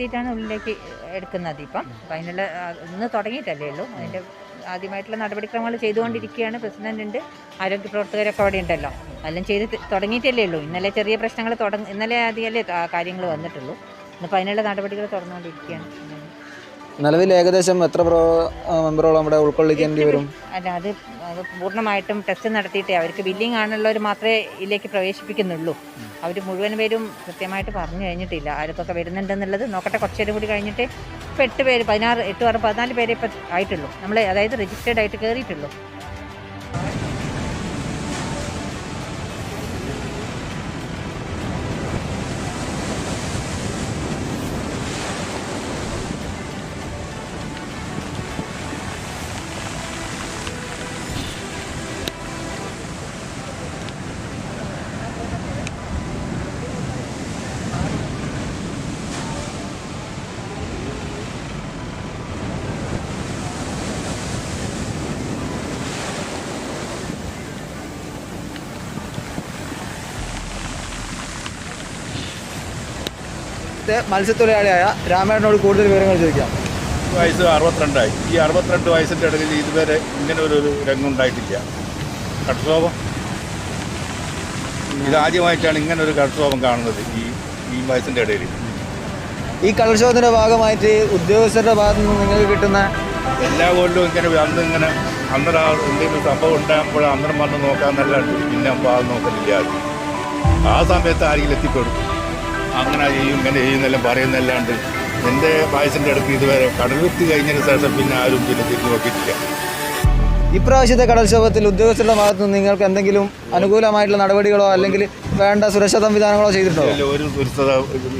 നടത്തിയിട്ടാണ് ഉള്ളിലേക്ക് എടുക്കുന്നത് ഇപ്പം അപ്പം അതിനുള്ള ഇന്ന് തുടങ്ങിയിട്ടല്ലേ ഉള്ളൂ. അതിന്റെ ആദ്യമായിട്ടുള്ള നടപടിക്രമങ്ങൾ ചെയ്തുകൊണ്ടിരിക്കുകയാണ് പ്രസിഡന്റ് ഉണ്ട് ആരോഗ്യ പ്രവർത്തകരൊക്കെ അവിടെ ഉണ്ടല്ലോ. എല്ലാം ചെയ്ത് തുടങ്ങിയിട്ടല്ലേ ഉള്ളൂ. ഇന്നലെ ചെറിയ പ്രശ്നങ്ങൾ തുടങ്ങി ഇന്നലെ ആദ്യമല്ലേ കാര്യങ്ങൾ വന്നിട്ടുള്ളൂ. ഇന്നിപ്പോൾ അതിനുള്ള നടപടികൾ തുടർന്നുകൊണ്ടിരിക്കുകയാണ്. നിലവിൽ ഏകദേശം എത്ര മെമ്പറോളം അവിടെ ഉൾക്കൊള്ളിക്കേണ്ടി വരും? അല്ല അത് അത് പൂർണമായിട്ടും ടെസ്റ്റ് നടത്തിയിട്ടേ അവർക്ക് ബില്ലിംഗ് ആണുള്ളവർ മാത്രമേ ഇതിലേക്ക് പ്രവേശിപ്പിക്കുന്നുള്ളൂ. അവർ മുഴുവൻ പേരും കൃത്യമായിട്ട് പറഞ്ഞു കഴിഞ്ഞിട്ടില്ല. ആർക്കൊക്കെ വരുന്നുണ്ടെന്നുള്ളത് നോക്കട്ടെ. കുറച്ചേരും കൂടി കഴിഞ്ഞിട്ട് ഇപ്പോൾ എട്ട് പേര് പതിനാറ് എട്ട് ആറ് പതിനാല് പേരെ ഇപ്പം ആയിട്ടുള്ളൂ. നമ്മൾ അതായത് രജിസ്റ്റേർഡ് ആയിട്ട് കയറിയിട്ടുള്ളൂ മത്സ്യത്തൊഴിലാളിയായ രാമേട്ടനോട് കൂടുതൽ വിവരങ്ങൾ ചോദിക്കാം. വയസ്സ് അറുപത്തിരണ്ടായി. ഈ അറുപത്തിരണ്ട് വയസ്സിന്റെ ഇടയിൽ ഇതുവരെ ഇങ്ങനെ ഒരു രംഗം ഉണ്ടായിട്ടില്ല. കടക്ഷോഭം ഇതാദ്യമായിട്ടാണ് ഇങ്ങനെ ഒരു കടക്ഷോഭം കാണുന്നത് ഈ ഈ വയസ്സിന്റെ ഇടയിൽ. ഈ കടൽക്ഷോഭത്തിന്റെ ഭാഗമായിട്ട് ഉദ്യോഗസ്ഥരുടെ ഭാഗത്തു നിന്ന് നിങ്ങൾക്ക് കിട്ടുന്ന എല്ലാ കൊല്ലവും ഇങ്ങനെ അന്ന് ഇങ്ങനെ അന്നേരം എന്തെങ്കിലും സംഭവം ഉണ്ടാകുമ്പോൾ അന്നേരം വന്ന് നോക്കാന്നല്ലാണ്ട് പിന്നെ ഭാഗം നോക്കുന്നില്ല ആരും. ആ സമയത്ത് ആരെങ്കിലും എത്തിപ്പെടും. അങ്ങനെ ചെയ്യും ഇങ്ങനെ ചെയ്യുന്നെല്ലാം പറയുന്നല്ലാണ്ട് എന്റെ വയസ്സിന്റെ അടുത്ത് ഇതുവരെ കടൽവൃത്തി കഴിഞ്ഞതിന് ശേഷം പിന്നെ ആരും പിന്നെ തിരിഞ്ഞു നോക്കിയിട്ടില്ല. ഇപ്രാവശ്യത്തെ കടൽക്ഷോഭത്തിൽ ഉദ്യോഗസ്ഥരുടെ ഭാഗത്തു നിന്ന് നിങ്ങൾക്ക് എന്തെങ്കിലും അനുകൂലമായിട്ടുള്ള നടപടികളോ അല്ലെങ്കിൽ വേണ്ട സുരക്ഷാ സംവിധാനങ്ങളോ ചെയ്തിട്ടുണ്ടോ? ഇല്ല ഒരു ദുരിതത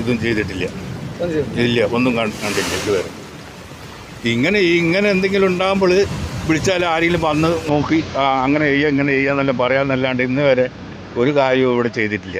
ഇതും ചെയ്തിട്ടില്ല. ഇല്ല ഒന്നും കണ്ടിട്ടില്ല ഇതുവരെ. ഇങ്ങനെ ഇങ്ങനെ എന്തെങ്കിലും ഉണ്ടാകുമ്പോൾ വിളിച്ചാൽ ആരെങ്കിലും വന്ന് നോക്കി അങ്ങനെ ചെയ്യുക ഇങ്ങനെ ചെയ്യുക എന്നെല്ലാം പറയാമെന്നല്ലാണ്ട് ഇന്ന് വരെ ഒരു കാര്യവും ഇവിടെ ചെയ്തിട്ടില്ല.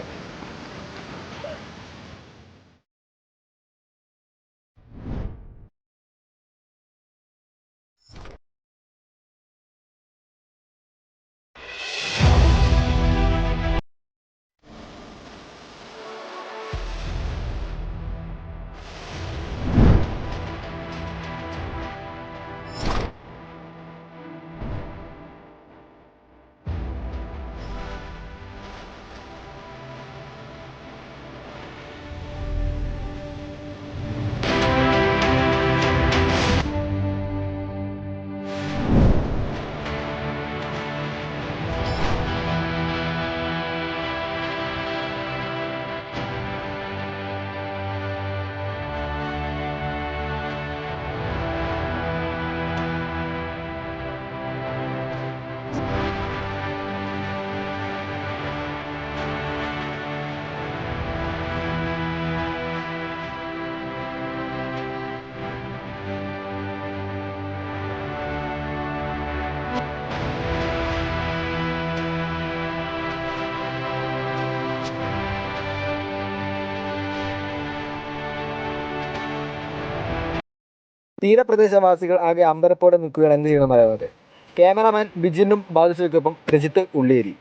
തീരപ്രദേശവാസികൾ ആകെ അമ്പരപ്പോടെ നിൽക്കുകയാണ് എന്ത് ചെയ്യണമെന്നറിയാതെ ക്യാമറാമാൻ ബിജിനും ബാദുഷയ്ക്കൊപ്പം രജിത്ത് ഉള്ളിയേരി.